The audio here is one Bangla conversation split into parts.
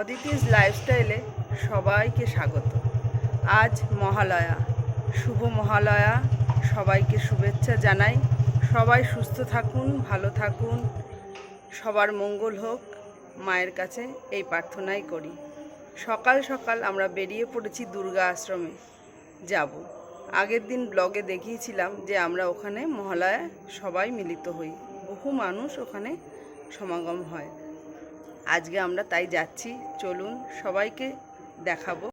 অদিতিস লাইফস্টাইলে সবাইকে স্বাগত। আজ মহালয়া। শুভ মহালয়া। সবাইকে শুভেচ্ছা জানাই। সবাই সুস্থ থাকুন, ভালো থাকুন। সবার মঙ্গল হোক। মায়ের কাছে এই প্রার্থনাই করি। সকাল সকাল আমরা বেরিয়ে পড়েছি দুর্গা আশ্রমে যাব। আগের দিন ব্লগে দেখিয়েছিলাম যে আমরা ওখানে মহালয়া সবাই মিলিত হই। বহু মানুষ ওখানে সমাগম হয়। আজকে আমরা তাই যাচ্ছি। চলুন সবাইকে দেখাবো।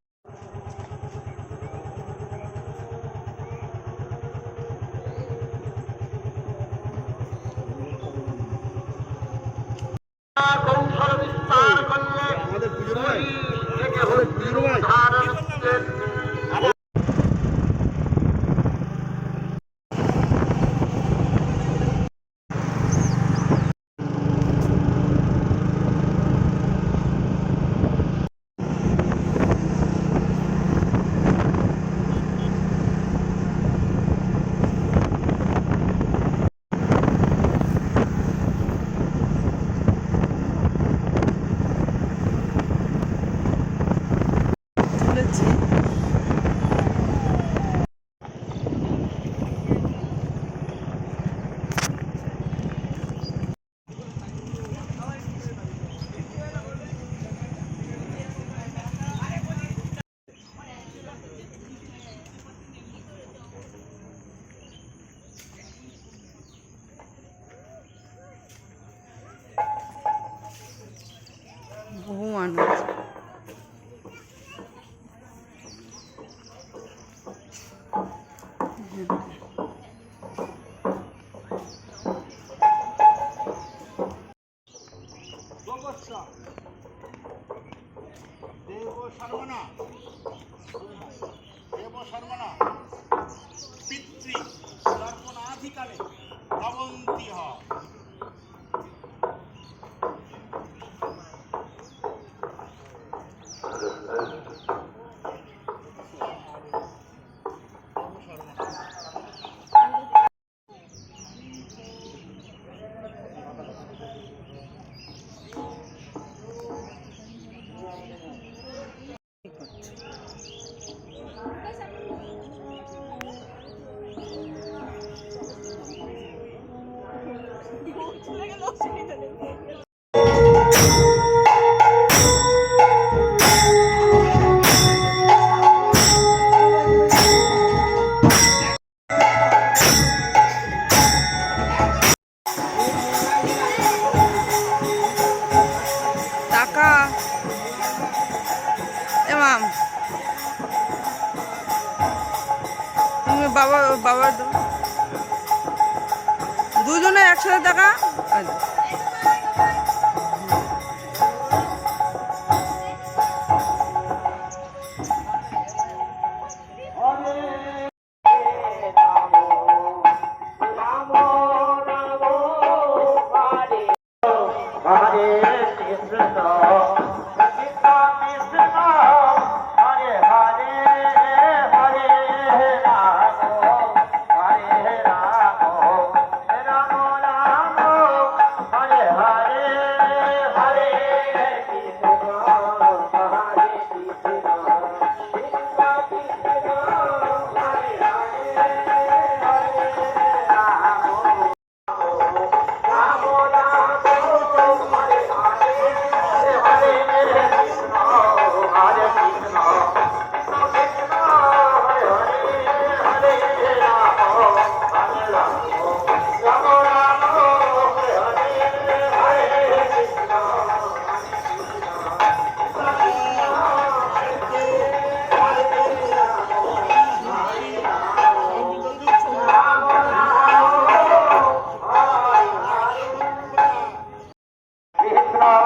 他们的哈。বাবা বাবার দুজনে একসাথে টাকা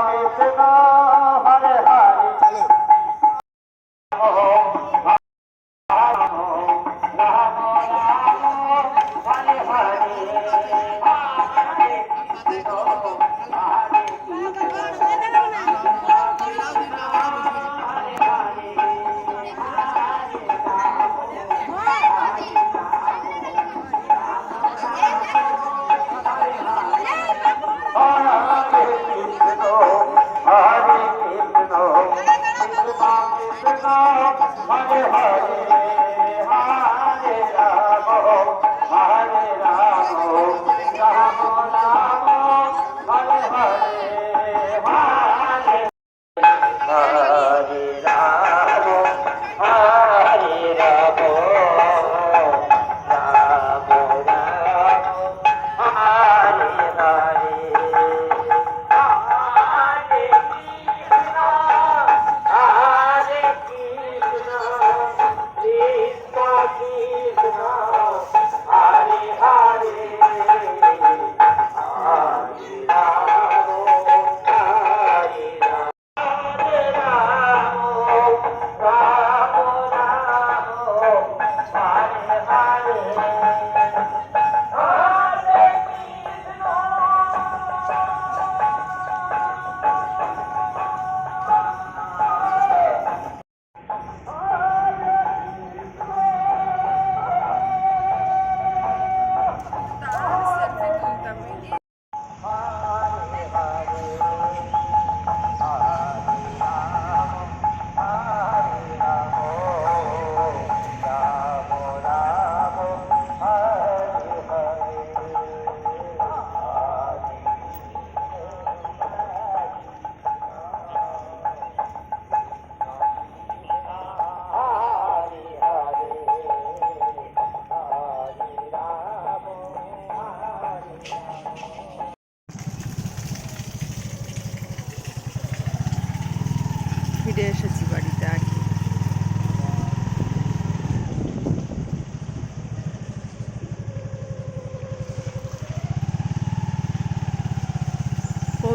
রাধে heart.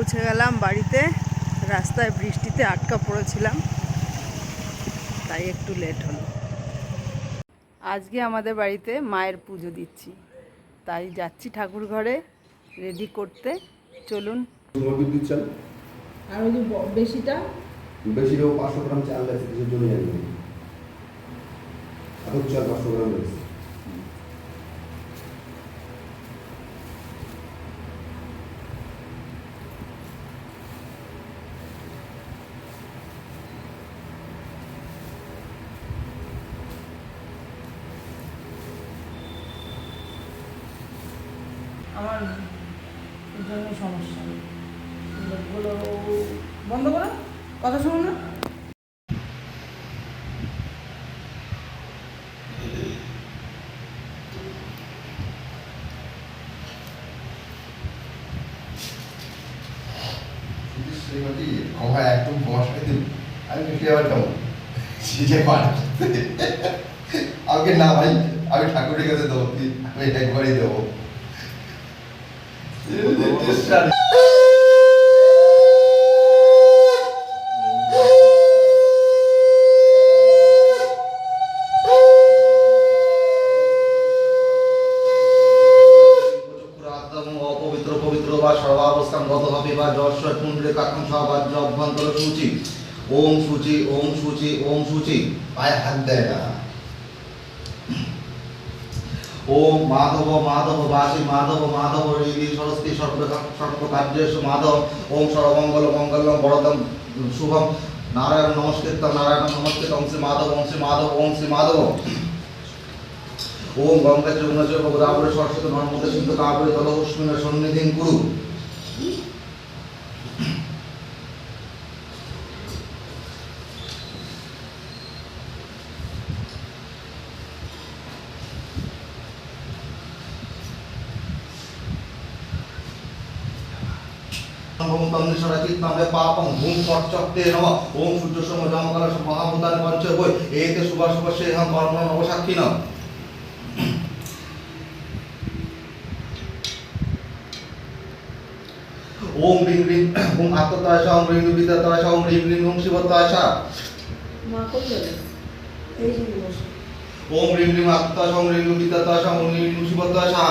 পৌঁছে গেলাম বাড়িতে। রাস্তায় বৃষ্টিতে আটকা পড়েছিলাম। তাই একটু লেট হলো। আজকে আমাদের বাড়িতে মায়ের পুজো দিচ্ছি। তাই যাচ্ছি ঠাকুর ঘরে রেডি করতে। চলুন। আর ওই যে বেশিটা? বেশি পাঁচশো গ্রাম চাল আছে কিছু জমি চাল পাঁচশো গ্রাম রয়েছে আমার জন্য সমস্যা। লোকগুলো বন্ধ করো, কথা শুনুন না। একদম আমি আবার না ভাই, আমি ঠাকুরের কাছে দেবো, আমি একবারই দেবো। ওম সূচি ওম সূচি ওম সূচি পায়ে হাত দেয় না ওম মাধব মাধব বাসী, মাধব মাধব ঋদি সরস্বতী সর্ব সর্বকার্যেশ মাধব, ওম সর্বমঙ্গল মঙ্গলম বরদম, শুভম, নারায়ণ নমস্কৃত নারায়ণ, নমস্কৃত, ওম শ্রী মাধব, ওম শ্রী মাধব, ওম শ্রী মাধব। ওম গঙ্গা যমুনা চ গোদাবরী, সরস্বতী, নর্মদা সিন্ধু, কাবেরী তলহস্মিন সন্নিধিং কুরু। পাপং ভূম পর্চক্তে নম। ওম সূর্য সম জমকাল মহাভূতানি পঞ্চ বই এতে শুভ শুভ সেহং কর্ম নবসাক্ষিণ ওম রিং রিং ওম আত্মতয়সা ওম রিং বিদ্যাতয়সা ওম রিং রিং ওম শিবতয়সা ওম রিং রিং আত্মতয়সা ওম রিং বিদ্যাতয়সা ওম রিং রিং শিবতয়সা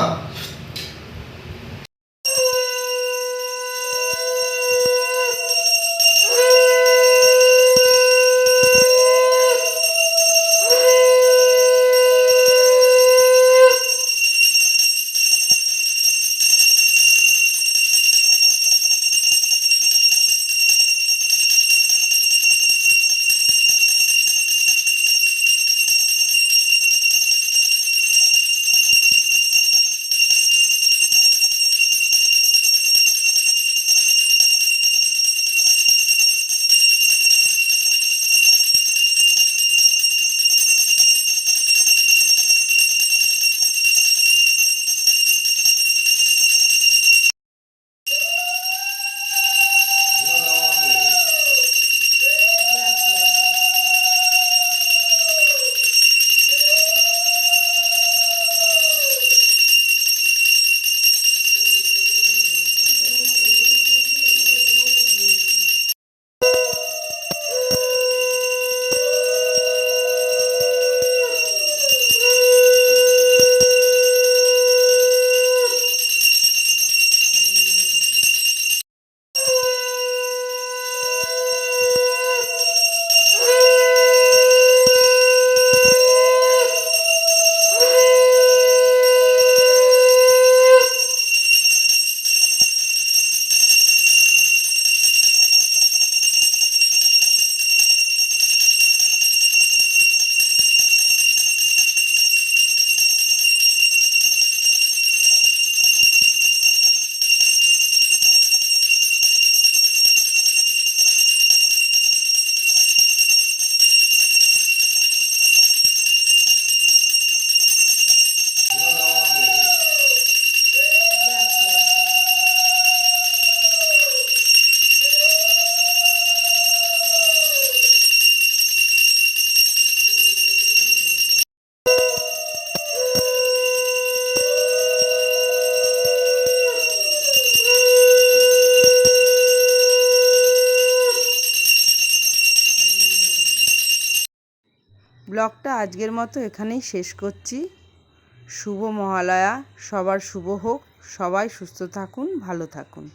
ব্লগটা আজকের মতো এখানেই শেষ করছি। শুভ মহালয়া, সবার শুভ হোক, সবাই সুস্থ থাকুন, ভালো থাকুন।